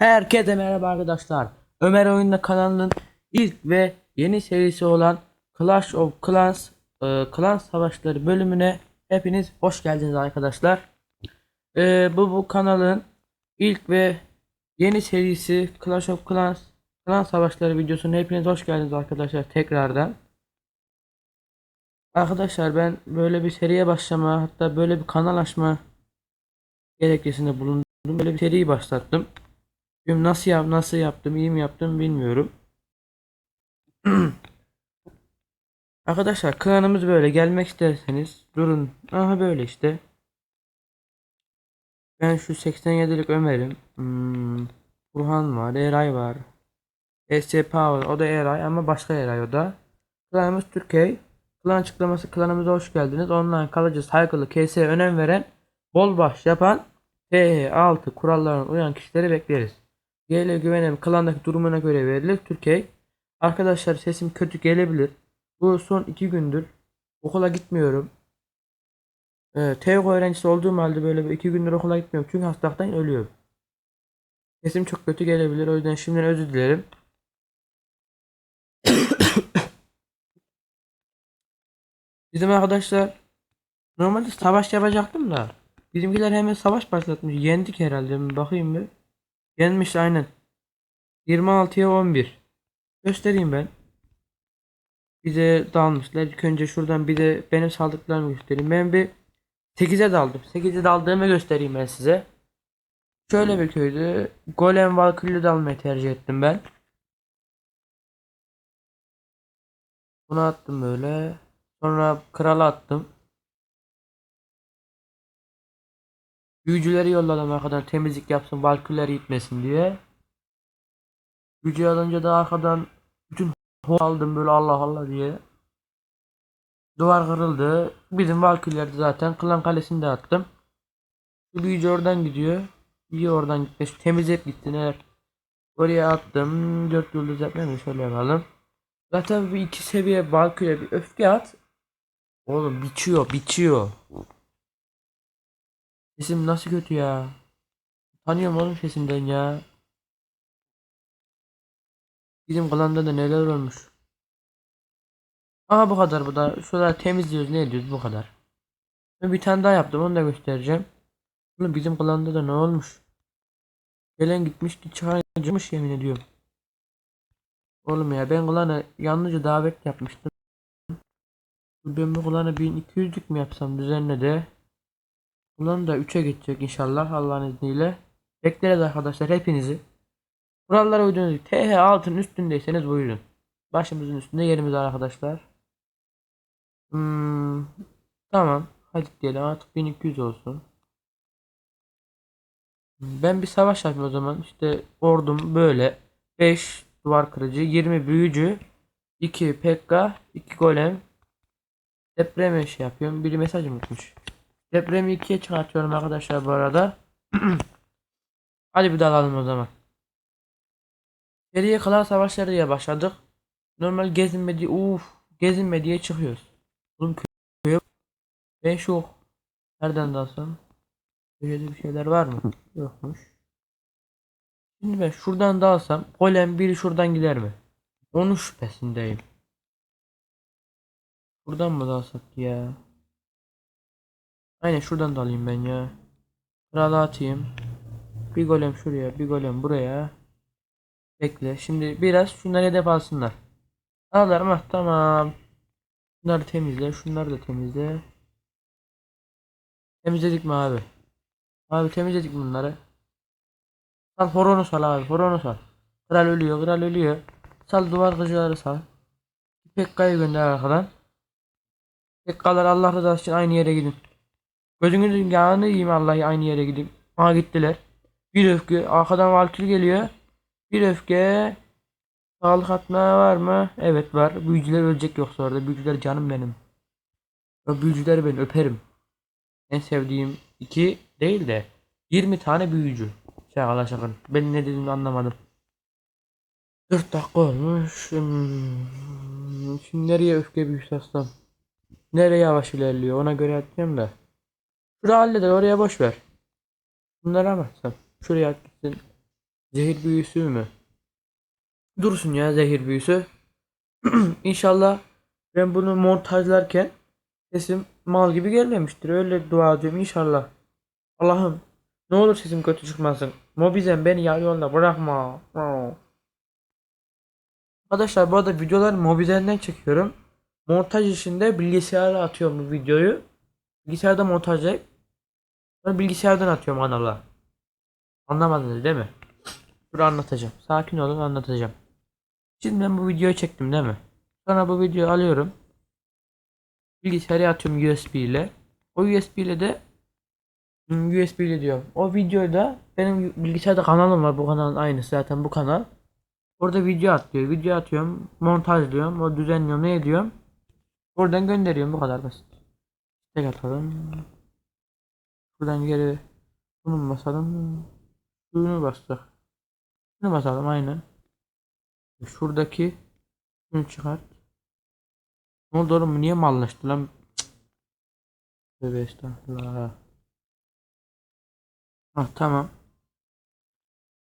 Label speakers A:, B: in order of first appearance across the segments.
A: Herkese merhaba arkadaşlar. Ömer Oyunda kanalının ilk ve yeni serisi olan Clash of Clans e, Klan Savaşları bölümüne hepiniz hoş geldiniz arkadaşlar. E, bu bu kanalın ilk ve yeni serisi Clash of Clans Klan Savaşları videosuna hepiniz hoş geldiniz arkadaşlar tekrardan. Arkadaşlar ben böyle bir seriye başlama hatta böyle bir kanal açma gerekçesinde bulundum. Böyle bir seriyi başlattım. Nasıl yap nasıl yaptım iyi mi yaptım bilmiyorum. Arkadaşlar klanımız böyle gelmek isterseniz durun. Aha böyle işte. Ben şu 87'lik Ömer'im. Hmm, Burhan var, Eray var. SC Power o da Eray ama başka Eray o da. Klanımız Türkiye. Klan açıklaması klanımıza hoş geldiniz. Online kalıcı saygılı KS'ye önem veren bol baş yapan TH6 kurallarına uyan kişileri bekleriz. GL güvenem klandaki durumuna göre verilir. Türkiye. Arkadaşlar sesim kötü gelebilir. Bu son iki gündür okula gitmiyorum. Ee, TEOK öğrencisi olduğum halde böyle bir iki gündür okula gitmiyorum. Çünkü hastalıktan ölüyorum. Sesim çok kötü gelebilir. O yüzden şimdiden özür dilerim. Bizim arkadaşlar normalde savaş yapacaktım da bizimkiler hemen savaş başlatmış. Yendik herhalde. Bakayım bir. Yenmiş aynen. 26'ya 11. Göstereyim ben. Bize dalmışlar. İlk önce şuradan bir de benim saldıklarımı göstereyim. Ben bir 8'e daldım. 8'e daldığımı göstereyim ben size. Şöyle bir köydü. Golem Valkyrie'yi dalmayı tercih ettim ben. Bunu attım böyle. Sonra krala attım. Büyücüleri yolladım arkadan temizlik yapsın, valküller gitmesin diye. Büyücü alınca da arkadan bütün ho- aldım böyle Allah Allah diye. Duvar kırıldı. Bizim valküller de zaten klan kalesinde attım. Bu büyücü oradan gidiyor. İyi oradan gitmiş. Temizleyip gitti neler. Oraya attım. Dört yıldız yapmayalım şöyle yapalım. Zaten bir iki seviye valküre bir öfke at. Oğlum biçiyor biçiyor. Sesim nasıl kötü ya? Tanıyorum oğlum sesimden ya. Bizim klanda da neler olmuş. Aha bu kadar bu da. Şurada temizliyoruz ne ediyoruz bu kadar. Bir tane daha yaptım onu da göstereceğim. Oğlum bizim klanda da ne olmuş? Gelen gitmişti çıkarmış yemin ediyorum. Oğlum ya ben klana yalnızca davet yapmıştım. Ben bu klana 1200'lük mü yapsam düzenle de. Bundan da 3'e geçecek inşallah Allah'ın izniyle. Bekleriz arkadaşlar hepinizi. Kurallara uydunuz. TH6'nın üstündeyseniz buyurun. Başımızın üstünde yerimiz var arkadaşlar. Hmm, tamam. Hadi diyelim artık 1200 olsun. Ben bir savaş yapayım o zaman. İşte ordum böyle. 5 duvar kırıcı, 20 büyücü, 2 pekka, 2 golem. Depreme şey yapıyorum. Biri mesaj unutmuş. Depremi 2'ye çıkartıyorum arkadaşlar bu arada. Hadi bir dalalım o zaman. Geriye kalan savaşları diye başladık. Normal gezinme diye uf gezinme diye çıkıyoruz. Bunun köyü yok. Ben şu nereden dalsam? Böyle bir şeyler var mı? Yokmuş. Şimdi ben şuradan dalsam golem biri şuradan gider mi? Onun şüphesindeyim. Buradan mı dalsak ya? Aynen şuradan da alayım ben ya. Krala atayım. Bir golem şuraya, bir golem buraya. Bekle. Şimdi biraz şunları hedef alsınlar. Alırım ah tamam. Şunları temizle, şunları da temizle. Temizledik mi abi? Abi temizledik bunları. Sal horonu sal abi, horonu sal. Kral ölüyor, kral ölüyor. Sal duvar kıcıları sal. Pekka'yı gönder arkadan. Pekkalar Allah rızası için aynı yere gidin. Gözünüzün yağını yiyeyim Allah'ı aynı yere gidip. Aa gittiler. Bir öfke. Arkadan Valkyrie geliyor. Bir öfke. Sağlık atma var mı? Evet var. Büyücüler ölecek yoksa orada. Büyücüler canım benim. O büyücüleri ben öperim. En sevdiğim iki değil de 20 tane büyücü. Şaka şakın. Ben ne dediğimi anlamadım. 4 dakika olmuş. Hmm. Şimdi nereye öfke büyüsü atsam? Nereye yavaş ilerliyor ona göre atacağım da. Şurayı halleder oraya boş ver. Bunları anlatsam. Şuraya at gitsin. Zehir büyüsü mü? Dursun ya zehir büyüsü. İnşallah ben bunu montajlarken sesim mal gibi gelmemiştir. Öyle dua ediyorum inşallah. Allah'ım ne olur sesim kötü çıkmasın. Mobizen beni yarı yolda bırakma. Arkadaşlar bu arada videoları Mobizen'den çekiyorum. Montaj işinde bilgisayara atıyorum bu videoyu. Bilgisayarda montajlayıp sonra bilgisayardan atıyorum kanala. Anlamadınız değil mi? Dur anlatacağım. Sakin olun anlatacağım. Şimdi ben bu videoyu çektim değil mi? Sonra bu videoyu alıyorum. Bilgisayara atıyorum USB ile. O USB ile de USB ile diyorum. O videoda benim bilgisayarda kanalım var. Bu kanalın aynısı zaten bu kanal. Orada video atıyor. Video atıyorum. Montajlıyorum. O düzenliyorum. Ne ediyorum? Oradan gönderiyorum. Bu kadar basit. Tek atalım. Buradan geri bunu basalım? Şunu bastık. Şunu basalım aynen. Şuradaki şunu çıkart. Ne oldu oğlum? Niye mallaştı lan? Tövbe estağfurullah. Ah tamam.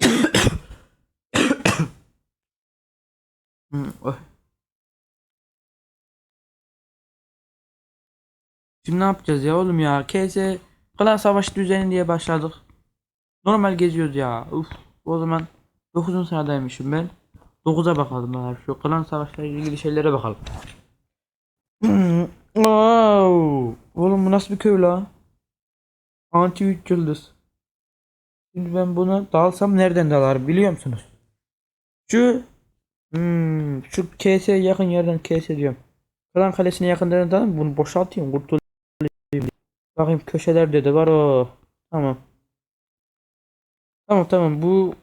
A: Şimdi ne yapacağız ya oğlum ya? KS Klan Savaşı düzeni diye başladık. Normal geziyoruz ya. Uf. O zaman 9. sıradaymışım ben. 9'a bakalım abi. Şu Klan Savaşlarıyla ilgili şeylere bakalım. Wow. Oğlum bu nasıl bir köy la? Anti 3 yıldız. Şimdi ben bunu dalsam nereden dalarım biliyor musunuz? Şu hmm, şu KS'ye yakın yerden KS diyorum. Klan kalesine yakın bunu boşaltayım kurtulayım. Bakayım köşelerde de var o. Tamam. Tamam tamam bu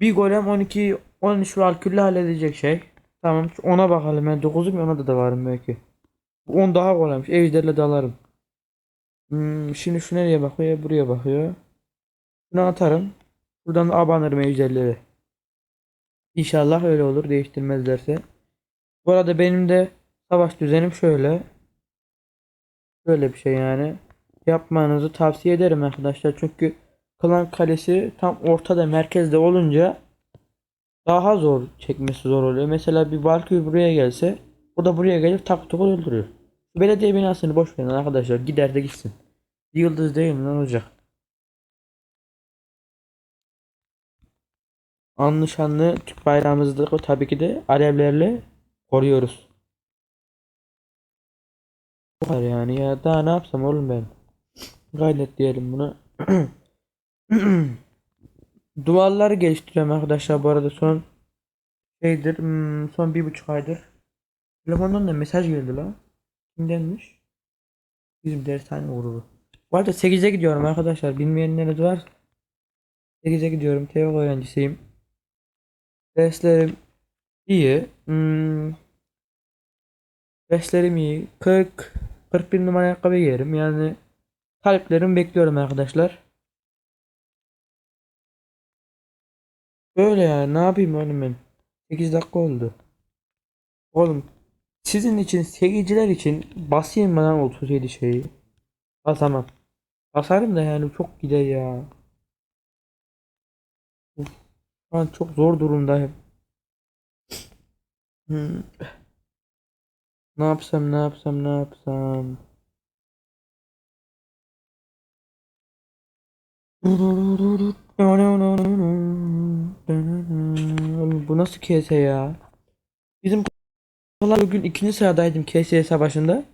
A: bir golem 12 13 valkülle halledecek şey. Tamam ona bakalım ben 9'um ona da da varım belki. Bu 10 daha kolaymış. Ejderle dalarım. Hmm, şimdi şu nereye bakıyor? Buraya bakıyor. Bunu atarım. Buradan da abanırım ejderleri. İnşallah öyle olur değiştirmezlerse. Bu arada benim de savaş düzenim şöyle. Böyle bir şey yani. Yapmanızı tavsiye ederim arkadaşlar. Çünkü klan kalesi tam ortada merkezde olunca daha zor çekmesi zor oluyor. Mesela bir Valkyrie buraya gelse o da buraya gelip tak tak öldürüyor. Belediye binasını boş verin arkadaşlar. Gider de gitsin. Yıldız değil mi lan olacak? Anlı şanlı Türk bayrağımızı da tabii ki de alevlerle koruyoruz. Bu kadar yani ya daha ne yapsam oğlum ben. Gayret diyelim buna. Duvarları geliştiriyorum arkadaşlar bu arada son şeydir hmm, son bir buçuk aydır. Telefondan da mesaj geldi lan. Kimdenmiş? Bizim dershane grubu. Bu arada 8'e gidiyorum arkadaşlar. Bilmeyenler var. 8'e gidiyorum. TEOK öğrencisiyim. Derslerim iyi. Hmm. Derslerim iyi. 40 41 numara ayakkabı giyerim. Yani taleplerimi bekliyorum arkadaşlar. Böyle yani ne yapayım oğlum ben? 8 dakika oldu. Oğlum sizin için seyirciler için basayım bana 37 şeyi. Basamam. Basarım da yani çok gider ya. Şu an çok zor durumdayım. Hmm. Ne yapsam ne yapsam ne yapsam. Bu nasıl kese ya? Bizim Valla bugün ikinci sıradaydım KSS savaşında.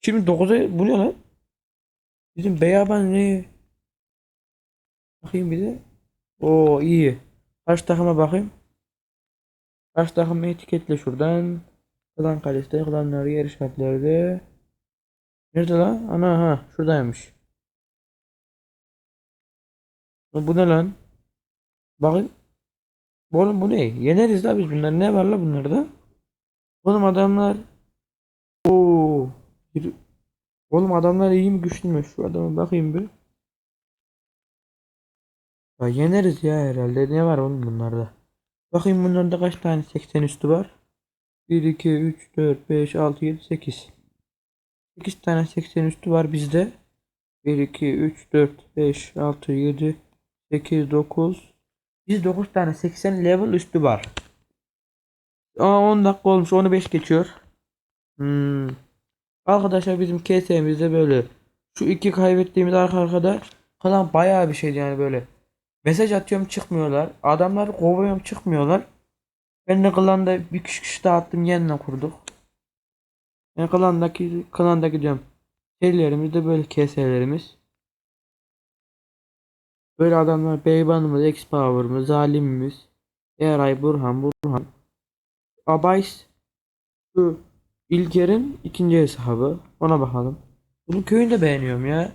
A: Şimdi 9'a bu ne lan? Bizim Beyaban ne? Bakayım bir de. Oo iyi. Kaç takıma bakayım. Kaç takımı etiketle şuradan. Klan kalesinde klanları yer işaretlerde. Nerede lan? Ana ha şuradaymış. Bu ne lan? Bakın. Oğlum bu ne? Yeneriz la biz bunları. Ne var la bunlarda? Oğlum adamlar Oo. Bir... Oğlum adamlar iyi mi güçlü mü? Şu adama bakayım bir. Ya yeneriz ya herhalde. Ne var oğlum bunlarda? Bakayım bunlarda kaç tane 80 üstü var? 1, 2, 3, 4, 5, 6, 7, 8. 8 tane 80 üstü var bizde. 1, 2, 3, 4, 5, 6, 7, 8, 9. Biz 9 tane 80 level üstü var. Aa 10 dakika olmuş onu 5 geçiyor. Hmm. Arkadaşlar bizim KS'mizde böyle şu iki kaybettiğimiz arka arkada falan bayağı bir şeydi yani böyle. Mesaj atıyorum çıkmıyorlar. Adamları kovuyorum çıkmıyorlar. Ben de klanda bir kişi kişi dağıttım yeniden kurduk. Yani klandaki klandaki diyorum. Şeylerimiz de böyle KS'lerimiz. Böyle adamlar Beybanımız, X-Power'ımız, Zalimimiz, Eray, Burhan, Burhan. Abays şu İlker'in ikinci hesabı. Ona bakalım. Bunun köyünü de beğeniyorum ya.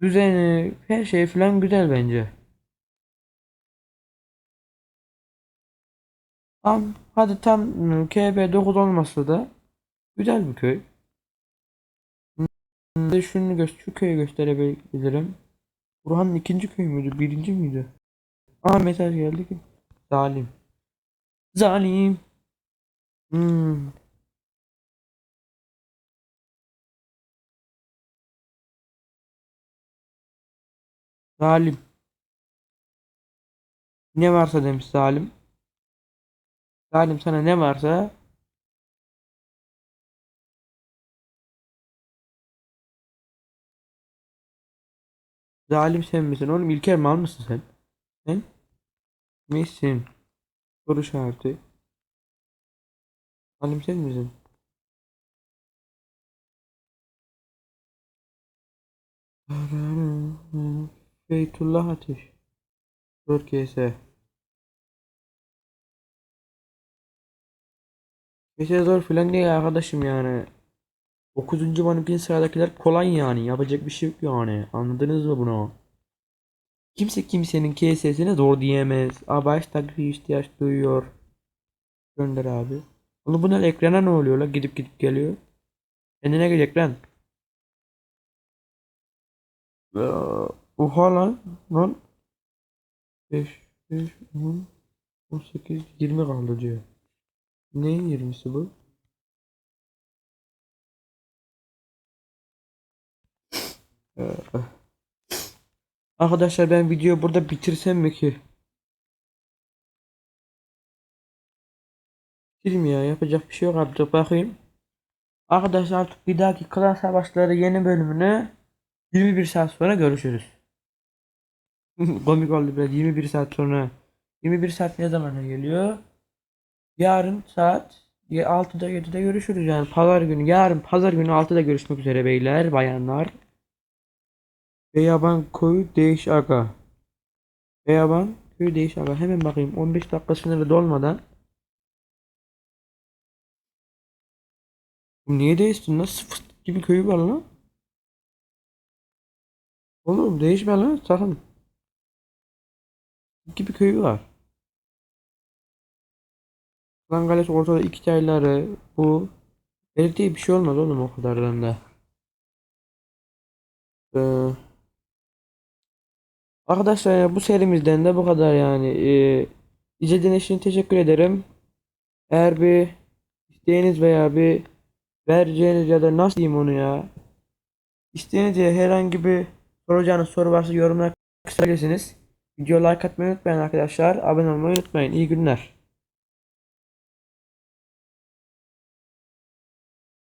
A: Düzeni, her şey falan güzel bence. Tam, hadi tam ıı, KB 9 olmasa da güzel bir köy. Hmm, de şunu göster, şu köyü gösterebilirim. Burhan'ın ikinci köyü müydü, birinci müydü? Aa mesaj geldi ki. Zalim. Zalim. Hmm. Zalim. Ne varsa demiş zalim. Zalim sana ne varsa Zalim sen misin oğlum? İlker mal mısın sen? Sen? Misin? Soru işareti. Zalim sen misin? Beytullah Ateş. 4 KS. KS zor filan değil arkadaşım yani. 9. 12. sıradakiler kolay yani. Yapacak bir şey yok yani. Anladınız mı bunu? Kimse kimsenin KS'sine zor diyemez. Abaş takviye ihtiyaç duyuyor. Gönder abi. Oğlum bunlar ekrana ne oluyor la? Gidip gidip geliyor. Kendine gelecek lan. Oha lan. Lan. 5, 5, 10, 18, 20 kaldı diyor. Neyin 20'si bu? Ee, Arkadaşlar ben videoyu burada bitirsem mi ki? Bitireyim ya yapacak bir şey yok artık bakayım. Arkadaşlar artık bir dahaki Klan Savaşları yeni bölümünü 21 saat sonra görüşürüz. Komik oldu biraz 21 saat sonra. 21 saat ne zamana geliyor? Yarın saat 6'da 7'de görüşürüz yani pazar günü. Yarın pazar günü 6'da görüşmek üzere beyler, bayanlar. Beyaban koyu değiş aga. Beyaban koyu değiş aga. Hemen bakayım 15 dakika sınırı dolmadan. Niye değiştin lan? Fıstık gibi köyü var lan. Oğlum değişme lan sakın. Gibi köyü var. Lan Galesi ortada iki çayları bu. Belirtiye bir şey olmaz oğlum o kadardan da. Ee, arkadaşlar ya bu serimizden de bu kadar yani. Ee, izlediğiniz için teşekkür ederim. Eğer bir isteğiniz veya bir vereceğiniz ya da nasıl diyeyim onu ya. İsteğiniz ya herhangi bir soracağınız soru varsa yorumlara kısabilirsiniz. Video like atmayı unutmayın arkadaşlar. Abone olmayı unutmayın. İyi günler.